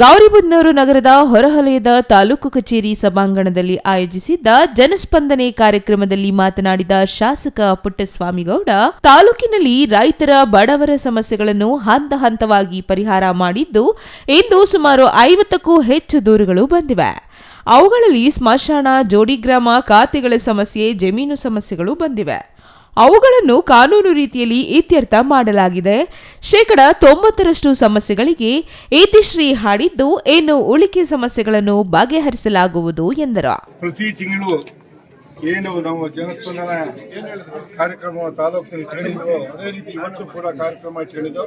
ಗೌರಿಬುದ್ನೂರು ನಗರದ ಹೊರಹಲಯದ ತಾಲೂಕು ಕಚೇರಿ ಸಭಾಂಗಣದಲ್ಲಿ ಆಯೋಜಿಸಿದ್ದ ಜನಸ್ಪಂದನೆ ಕಾರ್ಯಕ್ರಮದಲ್ಲಿ ಮಾತನಾಡಿದ ಶಾಸಕ ಪುಟ್ಟಸ್ವಾಮಿಗೌಡ, ತಾಲೂಕಿನಲ್ಲಿ ರೈತರ ಬಡವರ ಸಮಸ್ಯೆಗಳನ್ನು ಹಂತ ಹಂತವಾಗಿ ಪರಿಹಾರ ಮಾಡಿದ್ದು, ಇಂದು ಸುಮಾರು ಐವತ್ತಕ್ಕೂ ಹೆಚ್ಚು ದೂರುಗಳು ಬಂದಿವೆ. ಅವುಗಳಲ್ಲಿ ಸ್ಮಶಾನ ಜೋಡಿಗ್ರಾಮ ಖಾತೆಗಳ ಸಮಸ್ಯೆ, ಜಮೀನು ಸಮಸ್ಯೆಗಳು ಬಂದಿವೆ. ಅವುಗಳನ್ನು ಕಾನೂನು ರೀತಿಯಲ್ಲಿ ಇತ್ಯರ್ಥ ಮಾಡಲಾಗಿದೆ. ಶೇಕಡ ತೊಂಬತ್ತರಷ್ಟು ಸಮಸ್ಯೆಗಳಿಗೆ ಇತಿಶ್ರೀ ಹಾಡಿದ್ದು ಏನು ಉಳಿಕೆ ಸಮಸ್ಯೆಗಳನ್ನು ಬಗೆಹರಿಸಲಾಗುವುದು ಎಂದರು. ಪ್ರತಿ ತಿಂಗಳು ಏನು ನಮ್ಮ ಜನಸ್ಪಂದನ ಕಾರ್ಯಕ್ರಮ ತಾಲೂಕಿನಲ್ಲಿ ಕೇಳಿದ್ರು ಅದೇ ರೀತಿ ಇವತ್ತು ಕೂಡ ಕಾರ್ಯಕ್ರಮ ಕೇಳಿದ್ದು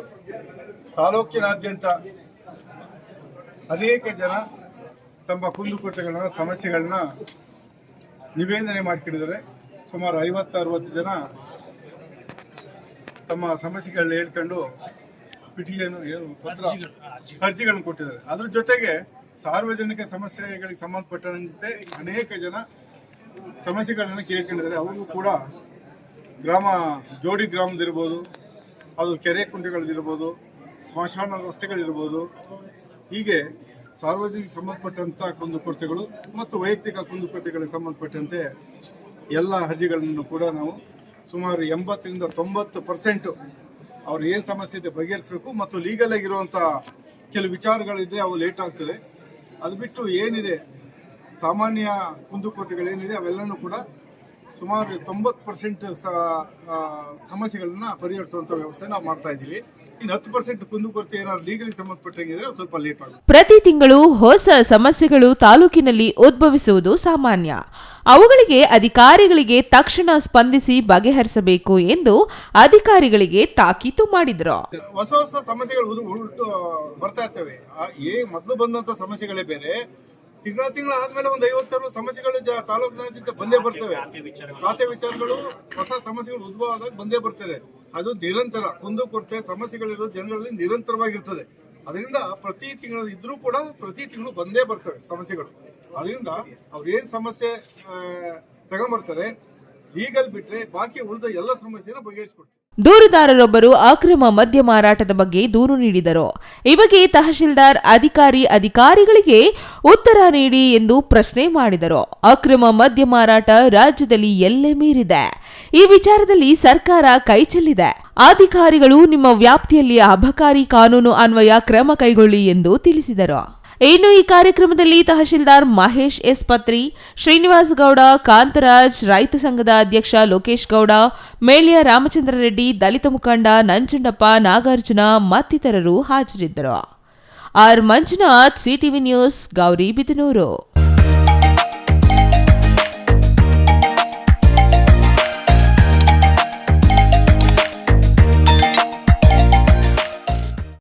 ತಾಲೂಕಿನಾದ್ಯಂತ ಅನೇಕ ಜನ ತಮ್ಮ ಕುಂದುಕೊರತೆಗಳನ್ನ ಸಮಸ್ಯೆಗಳನ್ನ ನಿವೇದನೆ ಮಾಡ್ಕೊಂಡಿದ್ದಾರೆ ಸುಮಾರು ಐವತ್ತು ಅರವತ್ತು ಜನ ತಮ್ಮ ಸಮಸ್ಯೆಗಳನ್ನ ಹೇಳ್ಕೊಂಡು ಪಿಟಿಷನ್ ಪತ್ರ ಅರ್ಜಿಗಳನ್ನು ಕೊಟ್ಟಿದ್ದಾರೆ. ಅದ್ರ ಜೊತೆಗೆ ಸಾರ್ವಜನಿಕ ಸಮಸ್ಯೆಗಳಿಗೆ ಸಂಬಂಧಪಟ್ಟಂತೆ ಅನೇಕ ಜನ ಸಮಸ್ಯೆಗಳನ್ನು ಕೇಳ್ಕೊಂಡಿದ್ದಾರೆ. ಅವ್ರಿಗೂ ಕೂಡ ಗ್ರಾಮ, ಜೋಡಿ ಗ್ರಾಮದಿರ್ಬೋದು ಅದು ಕೆರೆ ಕುಂಟೆಗಳದಿರ್ಬೋದು ಸ್ಮಶಾನ ರಸ್ತೆಗಳಿರ್ಬೋದು ಹೀಗೆ ಸಾರ್ವಜನಿಕ ಸಂಬಂಧಪಟ್ಟಂಥ ಕುಂದುಕೊರತೆಗಳು ಮತ್ತು ವೈಯಕ್ತಿಕ ಕುಂದುಕೊರತೆಗಳಿಗೆ ಸಂಬಂಧಪಟ್ಟಂತೆ ಎಲ್ಲ ಅರ್ಜಿಗಳನ್ನು ಕೂಡ ನಾವು ಸುಮಾರು ಎಂಬತ್ತರಿಂದ ತೊಂಬತ್ತು ಪರ್ಸೆಂಟು ಅವ್ರು ಏನು ಸಮಸ್ಯೆ ಇದೆ ಬಗೆಹರಿಸಬೇಕು ಮತ್ತು ಲೀಗಲ್ ಆಗಿರುವಂಥ ಕೆಲವು ವಿಚಾರಗಳಿದ್ರೆ ಅವು ಲೇಟ್ ಆಗ್ತದೆ. ಅದು ಬಿಟ್ಟು ಏನಿದೆ? ಸಾಮಾನ್ಯ ಕುಂದುಕೊರತೆಗಳೇನಿದೆ? ಅವೆಲ್ಲನೂ ಕೂಡ ಸುಮಾರು ತೊಂಬತ್ತು ಪರ್ಸೆಂಟ್ ಸಮಸ್ಯೆಗಳನ್ನ ಪರಿಹರಿಸುವಂತ ವ್ಯವಸ್ಥೆ ನಾವು ಮಾಡ್ತಾ ಇದ್ದೀವಿ. ಪ್ರತಿ ತಿಂಗಳು ಹೊಸ ಸಮಸ್ಯೆಗಳು ತಾಲೂಕಿನಲ್ಲಿ ಉದ್ಭವಿಸುವುದು ಸಾಮಾನ್ಯ. ಅವುಗಳಿಗೆ ಅಧಿಕಾರಿಗಳಿಗೆ ತಕ್ಷಣ ಸ್ಪಂದಿಸಿ ಬಗೆಹರಿಸಬೇಕು ಎಂದು ಅಧಿಕಾರಿಗಳಿಗೆ ತಾಕೀತು ಮಾಡಿದ್ರು. ಹೊಸ ಹೊಸ ಸಮಸ್ಯೆಗಳು ಬರ್ತಾ ಇರ್ತವೆ. ಮೊದಲು ಬಂದಂತ ಸಮಸ್ಯೆಗಳೇ ಬೇರೆ. ತಿಂಗಳ ತಿಂಗಳ ಆದ್ಮೇಲೆ ಒಂದು ಐವತ್ತಾರು ಸಮಸ್ಯೆಗಳು ತಾಲೂಕಿನಾದ್ಯಂತ ಬಂದೇ ಬರ್ತವೆ. ಖಾತೆ ವಿಚಾರಗಳು. ಹೊಸ ಸಮಸ್ಯೆಗಳು ಉದ್ಭವ ಆದಾಗ ಬಂದೇ ಬರ್ತದೆ ಅದು ನಿರಂತರ ಕುಂದು ಕೊರತೆ ಸಮಸ್ಯೆಗಳಿರೋದು ಜನರಲ್ಲಿ ನಿರಂತರವಾಗಿರ್ತದೆ. ಅದರಿಂದ ಪ್ರತಿ ತಿಂಗಳು ಇದ್ರೂ ಕೂಡ ಪ್ರತಿ ತಿಂಗಳು ಬಂದೇ ಬರ್ತವೆ ಸಮಸ್ಯೆಗಳು. ಅದರಿಂದ ಅವ್ರು ಏನ್ ಸಮಸ್ಯೆ ತಗೊಂಬರ್ತಾರೆ ಈಗಲ್ ಬಿಟ್ರೆ ಬಾಕಿ ಉಳಿದ ಎಲ್ಲ ಸಮಸ್ಯೆನ ಬಗೆಹರಿಸ್ಕೊಡ್ತಾರೆ ದೂರುದಾರರೊಬ್ಬರು ಅಕ್ರಮ ಮದ್ಯ ಮಾರಾಟದ ಬಗ್ಗೆ ದೂರು ನೀಡಿದರು. ಈ ಬಗ್ಗೆ ತಹಶೀಲ್ದಾರ್, ಅಧಿಕಾರಿ, ಅಧಿಕಾರಿಗಳಿಗೆ ಉತ್ತರ ನೀಡಿ ಎಂದು ಪ್ರಶ್ನೆ ಮಾಡಿದರು. ಅಕ್ರಮ ಮದ್ಯ ಮಾರಾಟ ರಾಜ್ಯದಲ್ಲಿ ಎಲ್ಲೆ ಮೀರಿದೆ ಈ ವಿಚಾರದಲ್ಲಿ ಸರ್ಕಾರ ಕೈಚೆಲ್ಲಿದೆ ಅಧಿಕಾರಿಗಳು ನಿಮ್ಮ ವ್ಯಾಪ್ತಿಯಲ್ಲಿ ಅಬಕಾರಿ ಕಾನೂನು ಅನ್ವಯ ಕ್ರಮ ಕೈಗೊಳ್ಳಿ ಎಂದು ತಿಳಿಸಿದರು. ಇನ್ನು ಈ ಕಾರ್ಯಕ್ರಮದಲ್ಲಿ ತಹಶೀಲ್ದಾರ್ ಮಹೇಶ್ ಎಸ್ ಪತ್ರಿ, ಶ್ರೀನಿವಾಸ್ ಗೌಡ, ಕಾಂತರಾಜ್, ರೈತ ಸಂಘದ ಅಧ್ಯಕ್ಷ ಲೋಕೇಶ್ ಗೌಡ ಮೇಳ್ಯ ರಾಮಚಂದ್ರ ರೆಡ್ಡಿ, ದಲಿತ ಮುಖಂಡ ನಂಜುಂಡಪ್ಪ, ನಾಗಾರ್ಜುನ ಮತ್ತಿತರರು ಹಾಜರಿದ್ದರು. R Manjunath, CTV news Gauribidanur